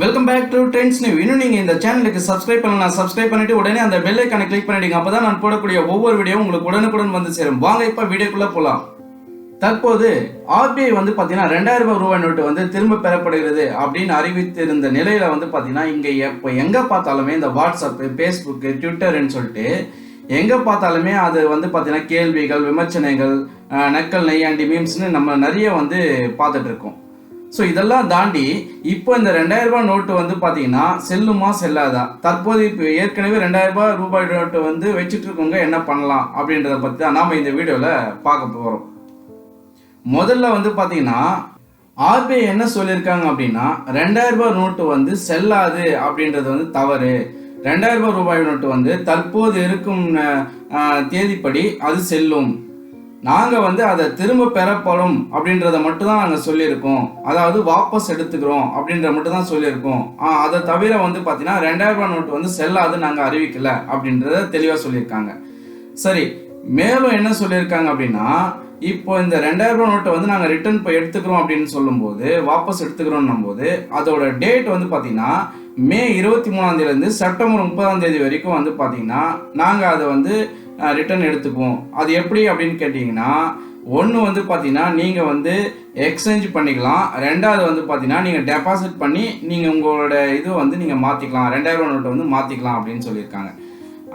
Welcome back to trends new இன்னும் நீங்கள் இந்த சேனலுக்கு சப்ஸ்கிரைப் பண்ணலாம் சப்ஸ்கிரைப் பண்ணிட்டு உடனே அந்த பெல் ஐக்கானை கிளிக் பண்ணிடுங்க. அப்போ தான் நான் போடக்கூடிய ஒவ்வொரு வீடியோ உங்களுக்கு உடனுக்குடன் வந்து சேரும். வாங்க இப்போ வீடியோக்குள்ளே போகலாம் தற்போது ஆர்பிஐ வந்து பார்த்தீங்கன்னா ரெண்டாயிரம் ரூபாய் ரூபாய் நோட்டு வந்து திரும்ப பெறப்படுகிறது அப்படின்னு அறிவித்திருந்த நிலையில் வந்து பார்த்தீங்கன்னா இங்கே எப்போ எங்கே பார்த்தாலுமே இந்த வாட்ஸ்அப்பு ஃபேஸ்புக்கு ட்விட்டர்னு சொல்லிட்டு எங்கே பார்த்தாலுமே அது வந்து பார்த்தீங்கன்னா கேள்விகள் விமர்சனைகள் நக்கல் நக்கல் நெய்யாண்டி மீம்ஸ்னு நம்ம நிறைய வந்து பார்த்துட்ருக்கோம் இருக்கோம். ஸோ இதெல்லாம் தாண்டி இப்போ இந்த ரெண்டாயிரம் ரூபாய் நோட்டு வந்து பார்த்தீங்கன்னா செல்லுமா செல்லாதா? தற்போது இப்போ ஏற்கனவே ரெண்டாயிரம் ரூபாய் ரூபாய் நோட்டு வந்து வச்சுட்டு இருக்கவங்க என்ன பண்ணலாம் அப்படின்றத பற்றி தான் நாம் இந்த வீடியோவில் பார்க்க போகிறோம் முதல்ல வந்து பார்த்தீங்கன்னா ஆர்பிஐ என்ன சொல்லியிருக்காங்க அப்படின்னா ரெண்டாயிரம் ரூபாய் நோட்டு வந்து செல்லாது அப்படின்றது வந்து தவறு. ரெண்டாயிரம் ரூபாய் ரூபாய் நோட்டு வந்து தற்போது இருக்கும் தேதிப்படி அது செல்லும். நாங்கள் வந்து அதை திரும்ப பெறப்படும் அப்படின்றத மட்டும் தான் நாங்கள் சொல்லியிருக்கோம். அதாவது வாபஸ் எடுத்துக்கிறோம் அப்படின்ற மட்டும் தான் சொல்லியிருக்கோம். ஆ, அதை தவிர வந்து பார்த்தீங்கன்னா ரெண்டாயிரம் ரூபாய் நோட்டு வந்து செல்லாது நாங்கள் அறிவிக்கல அப்படின்றத தெளிவாக சொல்லியிருக்காங்க. சரி மேலும் என்ன சொல்லியிருக்காங்க அப்படின்னா இப்போ இந்த ரெண்டாயிரம் ரூபாய் நோட்டை வந்து நாங்கள் ரிட்டர்ன் இப்போ எடுத்துக்கிறோம் அப்படின்னு சொல்லும்போது வாபஸ் எடுத்துக்கிறோம் போது அதோட டேட் வந்து பார்த்தீங்கன்னா மே இருபத்தி மூணாம் தேதியிலேருந்து செப்டம்பர் முப்பதாம் தேதி வரைக்கும் வந்து பார்த்தீங்கன்னா நாங்கள் அதை வந்து ரிட்டர்ன் எடுத்துக்குவோம் அது எப்படி அப்படின்னு கேட்டிங்கன்னா ஒன்று வந்து பார்த்தீங்கன்னா நீங்கள் வந்து எக்ஸ்சேஞ்ச் பண்ணிக்கலாம். ரெண்டாவது வந்து பார்த்தீங்கன்னா நீங்கள் டெபாசிட் பண்ணி நீங்கள் உங்களோட இது வந்து நீங்கள் மாற்றிக்கலாம் ரெண்டாயிரம் நோட்டை வந்து மாற்றிக்கலாம் அப்படின்னு சொல்லியிருக்காங்க.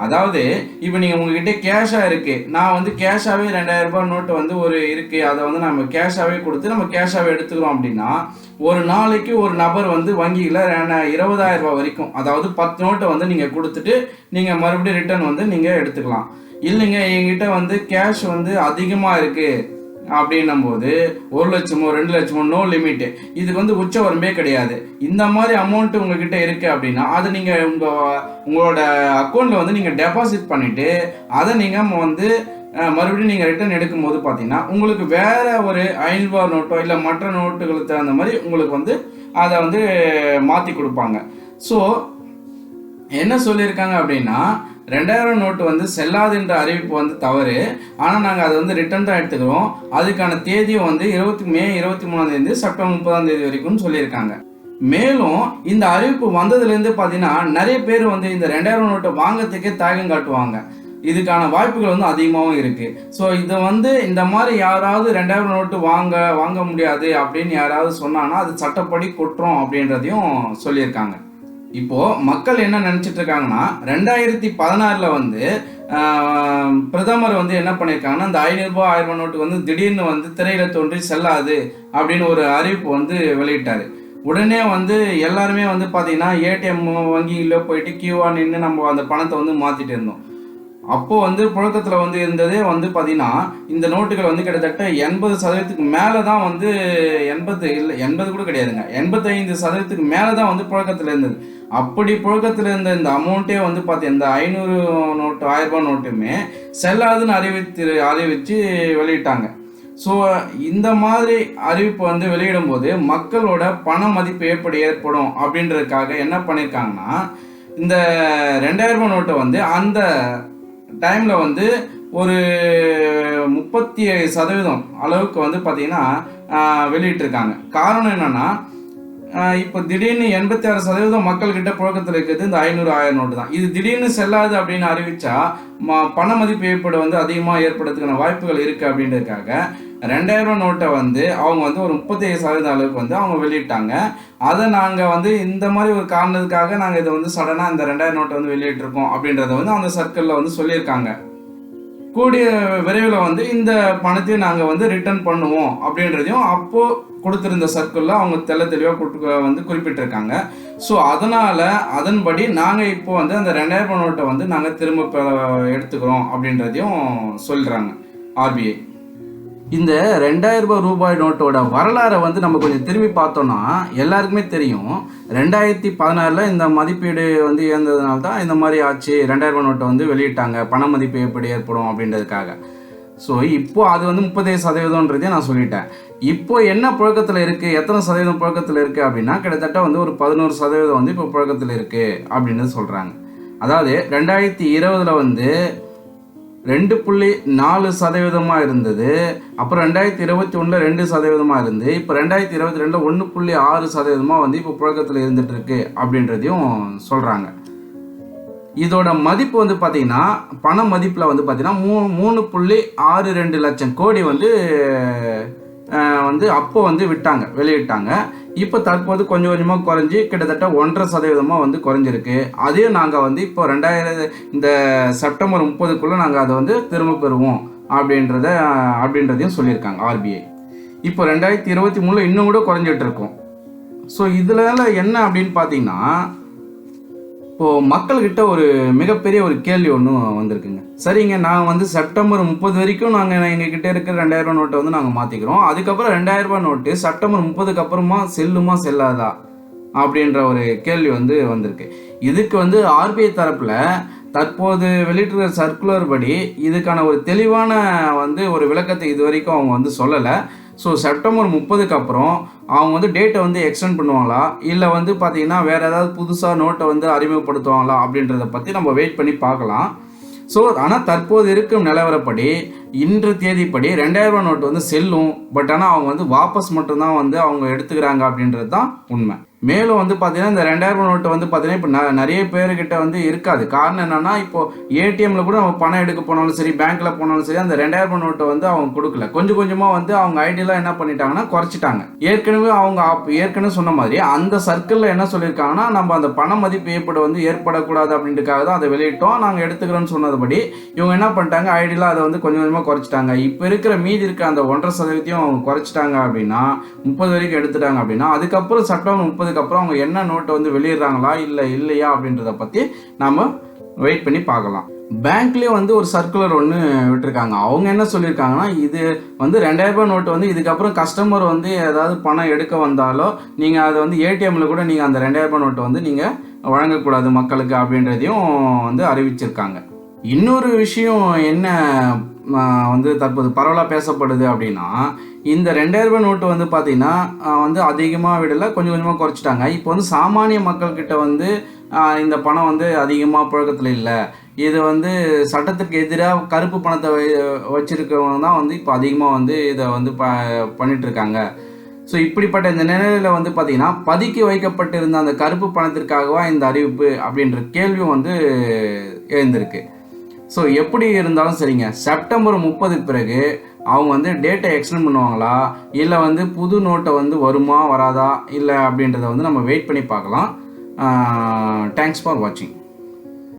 அதாவது இப்போ நீங்கள் உங்ககிட்ட கேஷாக இருக்குது நான் வந்து கேஷாகவே ரெண்டாயிரம் ரூபாய் நோட்டு வந்து ஒரு இருக்குது அதை வந்து நம்ம கேஷாகவே கொடுத்து நம்ம கேஷாகவே எடுத்துக்கிறோம் அப்படின்னா ஒரு நாளைக்கு ஒரு நபர் வந்து வங்கியில் இருபதாயிரம் ரூபாய் வரைக்கும் அதாவது பத்து நோட்டை வந்து நீங்கள் கொடுத்துட்டு நீங்கள் மறுபடியும் ரிட்டர்ன் வந்து நீங்கள் எடுத்துக்கலாம். இல்லைங்க என்கிட்ட வந்து கேஷ் வந்து அதிகமாக இருக்குது அப்படின்னும் போது ஒரு லட்சமோ ரெண்டு லட்சமோ நோ லிமிட்டு இதுக்கு வந்து உச்ச வரம்பே கிடையாது. இந்த மாதிரி அமௌண்ட் உங்ககிட்ட இருக்கு அப்படின்னா அதை நீங்க உங்க உங்களோட அக்கௌண்ட்ல வந்து நீங்க டெபாசிட் பண்ணிட்டு அதை நீங்க வந்து மறுபடியும் நீங்கள் ரிட்டர்ன் எடுக்கும்போது பார்த்தீங்கன்னா உங்களுக்கு வேற ஒரு ஐநூறுபா நோட்டோ இல்லை மற்ற நோட்டுகளுக்கு தகுந்த மாதிரி உங்களுக்கு வந்து அதை வந்து மாற்றி கொடுப்பாங்க. ஸோ என்ன சொல்லியிருக்காங்க அப்படின்னா ரெண்டாயிரம் நோட்டு வந்து செல்லாது என்ற அறிவிப்பு வந்து தவறு. ஆனால் நாங்கள் அதை வந்து ரிட்டர்ன் தான் எடுத்துக்கிறோம். அதுக்கான தேதியும் வந்து இருபத்தி மே இருபத்தி மூணாம் தேதி செப்டம்பர் முப்பதாம் தேதி வரைக்கும் சொல்லியிருக்காங்க. மேலும் இந்த அறிவிப்பு வந்ததுலேருந்து பார்த்தீங்கன்னா நிறைய பேர் வந்து இந்த ரெண்டாயிரம் நோட்டை வாங்கிறதுக்கே தயக்கம் காட்டுவாங்க. இதுக்கான வாய்ப்புகள் வந்து அதிகமாகவும் இருக்குது ஸோ இதை வந்து இந்த மாதிரி யாராவது ரெண்டாயிரம் நோட்டு வாங்க வாங்க முடியாது அப்படின்னு யாராவது சொன்னாங்கன்னா அது சட்டப்படி குற்றம் அப்படின்றதையும் சொல்லியிருக்காங்க. இப்போ மக்கள் என்ன நினச்சிட்டு இருக்காங்கன்னா ரெண்டாயிரத்தி பதினாறில் வந்து பிரதமர் வந்து என்ன பண்ணியிருக்காங்கன்னா அந்த ஐநூறுரூபா ஆயிரம் ரூபாய் நோட்டு வந்து திடீர்னு வந்து திரையில தோன்றி செல்லாது அப்படின்னு ஒரு அறிவிப்பு வந்து வெளியிட்டார். உடனே வந்து எல்லாருமே வந்து பார்த்தீங்கன்னா ஏடிஎம் வங்கியில் போயிட்டு கியூஆர் நின்று நம்ம அந்த பணத்தை வந்து மாற்றிட்டு இருந்தோம். அப்போது வந்து புழக்கத்தில் வந்து இருந்ததே வந்து பார்த்தீங்கன்னா இந்த நோட்டுகள் வந்து கிட்டத்தட்ட எண்பது சதவீதத்துக்கு மேலே தான் வந்து எண்பது இல்லை எண்பது கூட கிடையாதுங்க. எண்பத்தைந்து சதவீதத்துக்கு மேலே தான் வந்து புழக்கத்தில் இருந்தது. அப்படி புழக்கத்தில் இருந்த இந்த அமௌண்ட்டே வந்து பார்த்து இந்த ஐநூறு நோட்டு ஆயிரம் ரூபாய் நோட்டுமே செல்லாதுன்னு அறிவித்து அறிவித்து வெளியிட்டாங்க. ஸோ இந்த மாதிரி அறிவிப்பு வந்து வெளியிடும் போது மக்களோட பண மதிப்பு எப்படி ஏற்படும் அப்படின்றதுக்காக என்ன பண்ணியிருக்காங்கன்னா இந்த ரெண்டாயிரம் ரூபாய் நோட்டை வந்து அந்த டைமில் வந்து ஒரு முப்பத்தி சதவீதம் அளவுக்கு வந்து பார்த்திங்கன்னா வெளியிட்டிருக்காங்க. காரணம் என்னென்னா இப்போ திடீர்னு எண்பத்தி ஆறு சதவீதம் மக்கள்கிட்ட புழக்கத்தில் இருக்கிறது இந்த ஐநூறு ஆயிரம் நோட்டு தான். இது திடீர்னு செல்லாது அப்படின்னு அறிவிச்சா ம பண மதிப்பு ஏற்பட வந்து அதிகமாக ஏற்படுறதுக்கான வாய்ப்புகள் இருக்குது அப்படின்றதுக்காக ரெண்டாயிரம் ரூபாய் நோட்டை வந்து அவங்க வந்து ஒரு முப்பத்தேழு சதவீத அளவுக்கு வந்து அவங்க வெளியிட்டாங்க. அதை நாங்கள் வந்து இந்த மாதிரி ஒரு காரணத்துக்காக நாங்கள் இதை வந்து சடனாக இந்த ரெண்டாயிரம் நோட்டை வந்து வெளியிட்டிருக்கோம் அப்படின்றத வந்து அந்த சர்க்கிளில் வந்து சொல்லியிருக்காங்க. கூடிய விரைவில் வந்து இந்த பணத்தையும் நாங்கள் வந்து ரிட்டர்ன் பண்ணுவோம் அப்படின்றதையும் அப்போது கொடுத்துருந்த சர்க்கிளில் அவங்க தெல்ல தெளிவாக கொடுத்து வந்து குறிப்பிட்டிருக்காங்க. ஸோ அதனால் அதன்படி நாங்கள் இப்போ வந்து அந்த ரெண்டாயிரம் நோட்டை வந்து நாங்கள் திரும்ப எடுத்துக்கிறோம் அப்படின்றதையும் சொல்கிறாங்க ஆர்பிஐ. இந்த ரெண்டாயிரம் ரூபாய் ரூபாய் நோட்டோட வரலாறை வந்து நம்ம கொஞ்சம் திரும்பி பார்த்தோம்னா எல்லாருக்குமே தெரியும். ரெண்டாயிரத்தி பதினாறில் இந்த மதிப்பீடு வந்து இருந்ததுனால தான் இந்த மாதிரி ஆச்சு. ரெண்டாயிரம் ரூபாய் நோட்டை வந்து வெளியிட்டாங்க. பண மதிப்பு எப்படி ஏற்படும் அப்படின்றதுக்காக. ஸோ இப்போ அது வந்து முப்பத்தேழு சதவீதம்ன்றதே நான் சொல்லிட்டேன். இப்போ என்ன புழக்கத்தில் இருக்குது எத்தனை சதவீதம் புழக்கத்தில் இருக்குது அப்படின்னா கிட்டத்தட்ட வந்து ஒரு பதினோரு சதவீதம் வந்து இப்போ புழக்கத்தில் இருக்குது அப்படின்னு சொல்கிறாங்க அதாவது ரெண்டாயிரத்தி இருபதில் வந்து ரெண்டு புள்ளி நாலு சதவீதமாக இருந்தது. அப்புறம் ரெண்டாயிரத்தி இருபத்தி ஒன்றில் ரெண்டு சதவீதமாக இருந்து இப்போ ரெண்டாயிரத்தி இருபத்தி ரெண்டில் ஒன்று புள்ளி ஆறு சதவீதமாக வந்து இப்போ புழக்கத்தில் இருந்துகிட்ருக்கு அப்படின்றதையும் சொல்கிறாங்க இதோட மதிப்பு வந்து பார்த்திங்கன்னா பண மதிப்பில் வந்து பார்த்திங்கன்னா மூ மூணு புள்ளி ஆறு ரெண்டு லட்சம் கோடி வந்து வந்து அப்போ வந்து விட்டாங்க வெளியிட்டாங்க. இப்போ தற்போது கொஞ்சம் கொஞ்சமாக குறைஞ்சி கிட்டத்தட்ட ஒன்றரை சதவீதமாக வந்து குறைஞ்சிருக்கு. அதையும் நாங்கள் வந்து இப்போ ரெண்டாயிரம் இந்த செப்டம்பர் முப்பதுக்குள்ளே நாங்கள் அதை வந்து திரும்ப பெறுவோம் அப்படின்றத அப்படின்றதையும் சொல்லியிருக்காங்க ஆர்பிஐ இப்போ ரெண்டாயிரத்தி இருபத்தி மூணில் இன்னும் கூட குறைஞ்சிட்டு இருக்கும். ஸோ இதில் என்ன அப்படின்னு பார்த்தீங்கன்னா இப்போது மக்கள்கிட்ட ஒரு மிகப்பெரிய ஒரு கேள்வி ஒன்று வந்திருக்குங்க. சரிங்க நான் வந்து செப்டம்பர் முப்பது வரைக்கும் நாங்கள் எங்ககிட்ட இருக்கிற ரெண்டாயிரரூபா நோட்டை வந்து நாங்கள் மாற்றிக்கிறோம் அதுக்கப்புறம் ரெண்டாயிரம் நோட்டு செப்டம்பர் முப்பதுக்கு அப்புறமா செல்லுமா செல்லாதா? அப்படின்ற ஒரு கேள்வி வந்து வந்திருக்கு. இதுக்கு வந்து ஆர்பிஐ தரப்பில் தற்போது வெளியிட்டிருக்கிற சர்க்குலர் படி இதுக்கான ஒரு தெளிவான வந்து ஒரு விளக்கத்தை இது வரைக்கும் அவங்க வந்து சொல்லலை. ஸோ செப்டம்பர் முப்பதுக்கு அப்புறம் அவங்க வந்து டேட்டை வந்து எக்ஸ்டெண்ட் பண்ணுவாங்களா? இல்லை வந்து பார்த்திங்கன்னா வேறு ஏதாவது புதுசாக நோட்டை வந்து அறிமுகப்படுத்துவாங்களா? அப்படின்றத பற்றி நம்ம வெயிட் பண்ணி பார்க்கலாம். ஸோ ஆனால் தற்போது இருக்கும் நிலவரப்படி இன்று தேதிப்படி ரெண்டாயிரம் ரூபா நோட்டு வந்து செல்லும் பட் ஆனால் அவங்க வந்து வாபஸ் மட்டும்தான் வந்து அவங்க எடுத்துக்கிறாங்க அப்படின்றது தான் உண்மை. மேலும் வந்து பார்த்தீங்கன்னா இந்த ரெண்டாயிரம் நோட்டு வந்து பார்த்தீங்கன்னா இப்போ ந- நிறைய பேர்கிட்ட வந்து இருக்காது. காரணம் என்னென்னா இப்போ ஏடிஎம்மில் கூட நம்ம பணம் எடுக்க போனாலும் சரி பேங்க்கில் போனாலும் சரி அந்த ரெண்டாயிரம் நோட்டை வந்து அவங்க கொடுக்கல. கொஞ்சம் கொஞ்சமாக வந்து அவங்க ஐடியெல்லாம் என்ன பண்ணிட்டாங்கன்னா குறைச்சிட்டாங்க. ஏற்கனவே அவங்க ஏற்கனவே சொன்ன மாதிரி அந்த சர்க்கிளில் என்ன சொல்லியிருக்காங்கன்னா நம்ம அந்த பண மதிப்பு ஏற்பட வந்து ஏற்படக்கூடாது அப்படின்றதுக்காக தான் அதை வெளியிட்டோம் நாங்கள் எடுத்துக்கிறோன்னு சொன்னதுபடி இவங்க என்ன பண்ணிட்டாங்க ஐடியெலாம் அதை வந்து கொஞ்சம் கொஞ்சமாக குறைச்சிட்டாங்க. இப்போ இருக்கிற மீதி இருக்க அந்த ஒன்றரை சதவீதத்தையும் அவங்க குறைச்சிட்டாங்க அப்படின்னா முப்பது வரைக்கும் எடுத்துட்டாங்க அப்படின்னா அதுக்கப்புறம் செப்டம்பர் முப்பது வந்ததுக்கப்புறம் அவங்க என்ன நோட்டை வந்து வெளியிடுறாங்களா இல்லை இல்லையா அப்படின்றத பற்றி நாம் வெயிட் பண்ணி பார்க்கலாம். பேங்க்லேயே வந்து ஒரு சர்க்குலர் ஒன்று விட்டுருக்காங்க. அவங்க என்ன சொல்லியிருக்காங்கன்னா இது வந்து ரெண்டாயிரம் ரூபாய் நோட்டு வந்து இதுக்கப்புறம் கஸ்டமர் வந்து ஏதாவது பணம் எடுக்க வந்தாலோ நீங்கள் அதை வந்து ஏடிஎம்மில் கூட நீங்கள் அந்த ரெண்டாயிரம் ரூபாய் நோட்டை வந்து நீங்கள் வழங்கக்கூடாது மக்களுக்கு அப்படின்றதையும் வந்து அறிவிச்சிருக்காங்க. இன்னொரு விஷயம் என்ன வந்து தற்போது பரவலாக பேசப்படுது அப்படின்னா இந்த ரெண்டாயிரரூபா ரூபாய் நோட்டு வந்து பார்த்திங்கன்னா வந்து அதிகமாக விடலை கொஞ்சம் கொஞ்சமாக குறைச்சிட்டாங்க. இப்போ வந்து சாமானிய மக்கள்கிட்ட வந்து இந்த பணம் வந்து அதிகமாக புழக்கத்தில் இல்லை. இது வந்து சட்டத்திற்கு எதிராக கருப்பு பணத்தை வை- தான் வந்து இப்போ அதிகமாக வந்து இதை வந்து ப பண்ணிகிட்ருக்காங்க ஸோ இப்படிப்பட்ட இந்த நிலையில் வந்து பார்த்தீங்கன்னா பதுக்கி வைக்கப்பட்டிருந்த அந்த கருப்பு பணத்திற்காகவா இந்த அறிவிப்பு அப்படின்ற கேள்வியும் வந்து எழுந்திருக்கு. ஸோ எப்படி இருந்தாலும் சரிங்க. செப்டம்பர் முப்பதுக்கு பிறகு அவங்க வந்து டேட்டை எக்ஸ்டெண்ட் பண்ணுவாங்களா? இல்லை வந்து புது நோட்டை வந்து வருமா வராதா? இல்லை அப்படின்றத வந்து நம்ம வெயிட் பண்ணி பார்க்கலாம். தேங்க்ஸ் ஃபார் வாட்சிங்